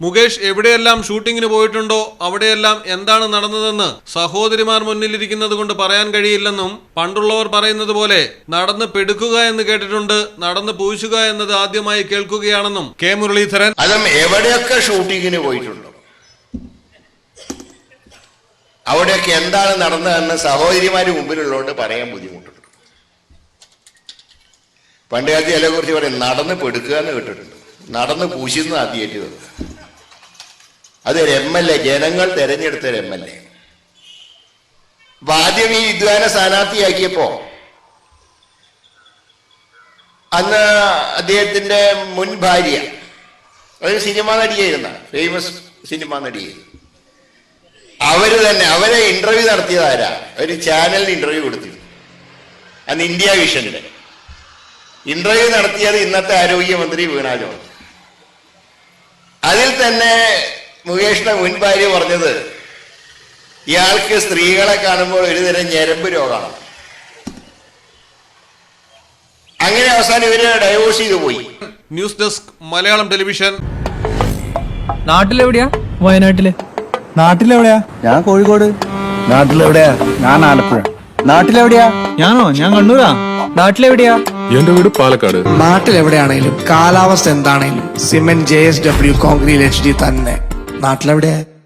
മുകേഷ് എവിടെയെല്ലാം ഷൂട്ടിങ്ങിന് പോയിട്ടുണ്ടോ അവിടെയെല്ലാം എന്താണ് നടന്നതെന്ന് സഹോദരിമാർ മുന്നിലിരിക്കുന്നത് കൊണ്ട് പറയാൻ കഴിയില്ലെന്നും പണ്ടുള്ളവർ പറയുന്നത് പോലെ നടന്ന് പെടുക്കുക എന്ന് കേട്ടിട്ടുണ്ട് നടന്ന് പൂശുക എന്നത് ആദ്യമായി കേൾക്കുകയാണെന്നും കെ മുരളീധരൻ. അതും എവിടെയൊക്കെ ഷൂട്ടിങ്ങിന് പോയിട്ടുണ്ടോ? അവിടെയൊക്കെ എന്താണ് നടന്നതെന്ന് സഹോദരിമാര് മുമ്പിലുള്ളതുകൊണ്ട് പറയാൻ ബുദ്ധിമുട്ടുണ്ട്. പണ്ട് കാലത്ത് ചില കുറിച്ച് പറയും നടന്ന് പെടുക്കുക എന്ന് കേട്ടിട്ടുണ്ട്. നടന്ന് പൂശുന്ന ആദ്യമായിട്ട് കേൾക്കുക അതൊരു എം എൽ എ ജനങ്ങൾ തെരഞ്ഞെടുത്ത ഒരു എം എൽ എ അപ്പൊ ആദ്യം ഈ വിദ്വാനെ സ്ഥാനാർത്ഥിയാക്കിയപ്പോ അന്ന് അദ്ദേഹത്തിന്റെ മുൻ ഭാര്യ ഒരു സിനിമാ നടിയായിരുന്ന ഫേമസ് സിനിമാ നടിയെ. അവർ തന്നെ അവരെ ഇന്റർവ്യൂ നടത്തിയതാരാ ഒരു ചാനലിന് ഇന്റർവ്യൂ കൊടുത്തിരുന്നു. അന്ന് ഇന്ത്യ വിഷന്റെ ഇന്റർവ്യൂ നടത്തിയത് ഇന്നത്തെ ആരോഗ്യമന്ത്രി വീണ ജോർജ്. അതിൽ തന്നെ മുകേഷിന്റെ മുൻ ഭാര്യ പറഞ്ഞത് ഇയാൾക്ക് സ്ത്രീകളെ കാണുമ്പോൾ ഒരുതരം ഞരമ്പ് രോഗമാണ്. അങ്ങനെ അവസാനം ഇവർ ഡൈവോഴ്സ് ചെയ്തു പോയി. News desk Malayalam television. നാട്ടിലെവിടെയാ? വയനാട്ടിൽ. നാട്ടിലെവിടെയാ? ഞാൻ കോഴിക്കോട്. നാട്ടിലെവിടെയാ? ഞാൻ ആലപ്പുഴ. നാട്ടിലെവിടെയാ? ഞാനോ? ഞാൻ കണ്ണൂരാ. നാട്ടിലെവിടെയാ? എന്റെ വീട് പാലക്കാട്. നാട്ടിലെവിടെയാണേലും കാലാവസ്ഥ എന്താണെങ്കിലും cement J S W concrete H D തന്നെ. നാട്ടിലെവിടെയാ